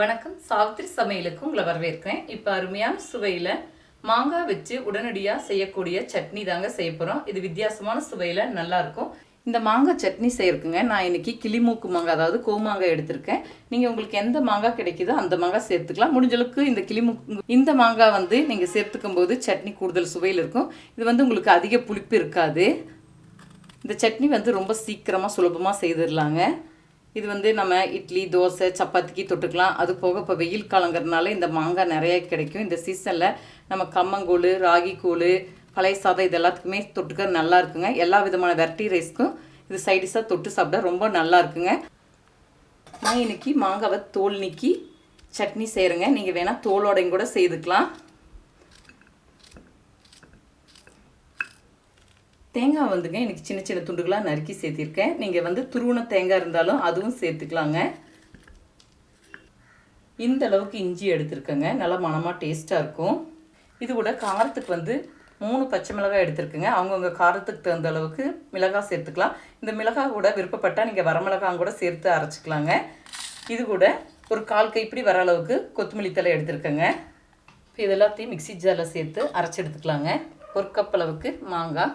வணக்கம். சாவித்திரி சமையலுக்கு உங்களை வரவேற்கிறேன். இப்போ அருமையான சுவையில் மாங்காய் வச்சு உடனடியாக செய்யக்கூடிய சட்னி தாங்க செய்ய போகிறோம் இது வித்தியாசமான சுவையில் நல்லா இருக்கும். இந்த மாங்காய் சட்னி செய்யறதுக்குங்க நான் இன்னைக்கு கிளிமூக்கு மாங்காய் அதாவது கோமாங்காய் எடுத்திருக்கேன். நீங்கள் உங்களுக்கு எந்த மாங்காய் கிடைக்குதோ அந்த மாங்காய் சேர்த்துக்கலாம். முடிஞ்சளவுக்கு இந்த கிளிமூக்கு இந்த மாங்காய் வந்து நீங்கள் சேர்த்துக்கும் போது சட்னி கூடுதல் சுவையில் இருக்கும். இது வந்து உங்களுக்கு அதிக புளிப்பு இருக்காது. இந்த சட்னி வந்து ரொம்ப சீக்கிரமாக சுலபமாக செய்திடலாங்க. இது வந்து நம்ம இட்லி தோசை சப்பாத்திக்கு தொட்டுக்கலாம். அது போக இப்போ வெயில் காலங்கிறதுனால இந்த மாங்காய் நிறைய கிடைக்கும். இந்த சீசனில் நம்ம கம்மங்கூழ் ராகி கூழ் பழைய சாதம் இது எல்லாத்துக்குமே தொட்டுக்க நல்லா இருக்குங்க. எல்லா விதமான வெரைட்டி ரைஸ்க்கும் இது சைடிஷாக தொட்டு சாப்பிட ரொம்ப நல்லா இருக்குங்க. நான் இன்னைக்கு மாங்காவை தோல் நீக்கி சட்னி செய்கிறேங்க நீங்கள் வேணால் தோலோடையும் கூட செய்துக்கலாம். தேங்காய் வந்துங்க எனக்கு சின்ன சின்ன துண்டுகளாக நறுக்கி சேர்த்திருக்கேன். நீங்கள் வந்து துருவன தேங்காய் இருந்தாலும் அதுவும் சேர்த்துக்கலாங்க. இந்த அளவுக்கு இஞ்சி எடுத்துருக்கேங்க நல்லா மணமாக டேஸ்ட்டாக இருக்கும். இது கூட காரத்துக்கு வந்து மூணு பச்சை மிளகாய் எடுத்துருக்குங்க. அவங்கவுங்க காரத்துக்கு தகுந்த அளவுக்கு மிளகாய் சேர்த்துக்கலாம். இந்த மிளகாய் கூட விருப்பப்பட்டால் நீங்கள் வரமிளகாய் கூட சேர்த்து அரைச்சிக்கலாங்க. இது கூட ஒரு கால் கைப்பிடி வர அளவுக்கு கொத்தமல்லி தலை எடுத்துருக்கேங்க. இப்போ இது எல்லாத்தையும் மிக்சி ஜாரில் சேர்த்து அரைச்சி எடுத்துக்கலாங்க. ஒரு கப் அளவுக்கு மாங்காய்.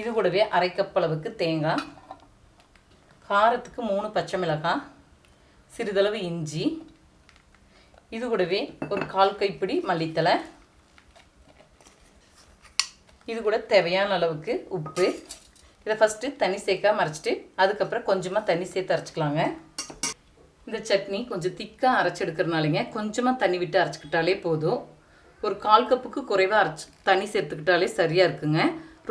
இது கூடவே அரை கப் அளவுக்கு தேங்காய். காரத்துக்கு மூணு பச்சை மிளகாய். சிறிதளவு இஞ்சி. இது கூடவே ஒரு கால் கைப்பிடி மல்லித்தலை இது கூட தேவையான அளவுக்கு உப்பு. இதை ஃபஸ்ட்டு தண்ணி சேர்க்கா மறைச்சிட்டு அதுக்கப்புறம் கொஞ்சமாக தண்ணி சேர்த்து அரைச்சிக்கலாங்க. இந்த சட்னி கொஞ்சம் திக்காக அரைச்சி எடுக்கிறனாலேங்க கொஞ்சமாக தண்ணி விட்டு அரைச்சிக்கிட்டாலே போதும். ஒரு கால் கப்புக்கு குறைவாக அரைச்சி தண்ணி சேர்த்துக்கிட்டாலே சரியாக இருக்குங்க.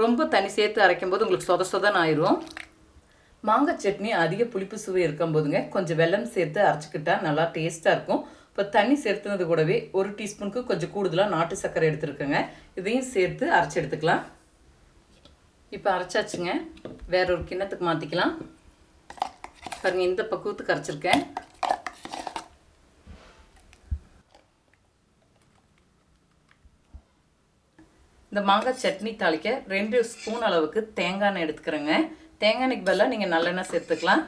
ரொம்ப தனி சேர்த்து அரைக்கும் போது உங்களுக்கு சொத சொதன்னு ஆயிரும். மாங்காய் சட்னி அதிக புளிப்பு சுவை இருக்கும் போதுங்க கொஞ்சம் வெல்லம் சேர்த்து அரைச்சிக்கிட்டா நல்லா டேஸ்ட்டாக இருக்கும். இப்போ தண்ணி சேர்த்துனது கூடவே ஒரு டீஸ்பூனுக்கு கொஞ்சம் கூடுதலாக நாட்டு சர்க்கரை எடுத்துருக்கேங்க. இதையும் சேர்த்து அரைச்சி எடுத்துக்கலாம். இப்போ அரைச்சாச்சுங்க. வேற ஒரு கிண்ணத்துக்கு மாற்றிக்கலாம் பாருங்கள் இந்த பக்குவத்துக்கு அரைச்சிருக்கேன். இந்த மாங்காய் சட்னி தாளிக்க ரெண்டு ஸ்பூன் அளவுக்கு தேங்காய் எண்ணெய் எடுத்துக்கிறேங்க. தேங்காய் எண்ணெய்க்கு பதிலாக நீங்கள் நல்லெண்ணெய் சேர்த்துக்கலாம்.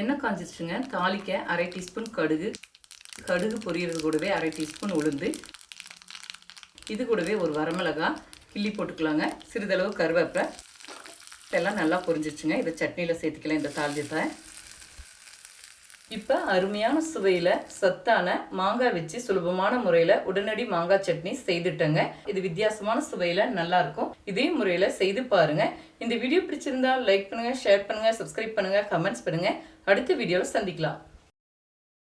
எண்ணெய் காஞ்சிச்சுங்க தாளிக்க அரை டீஸ்பூன் கடுகு. கடுகு பொரியறது கூடவே அரை டீஸ்பூன் உளுந்து. இது கூடவே ஒரு வரமிளகாய் கிள்ளி போட்டுக்கலாங்க. சிறிதளவு கருவேப்பிலை. இதெல்லாம் நல்லா பொரிஞ்சிச்சுங்க இதை சட்னியில் சேர்த்துக்கலாம். இந்த தாளியத்தை இப்போ அருமையான சுவையில் சத்தான மாங்காய் வச்சு சுலபமான முறையில் உடனடி மாங்காய் சட்னி செய்துட்டேங்க. இது வித்தியாசமான சுவையில் நல்லாயிருக்கும் இதே முறையில் செய்து பாருங்க. இந்த வீடியோ பிடிச்சிருந்தா லைக் பண்ணுங்கள் ஷேர் பண்ணுங்கள் சப்ஸ்கிரைப் பண்ணுங்கள் கமெண்ட்ஸ் பண்ணுங்கள் அடுத்த வீடியோவில் சந்திக்கலாம்.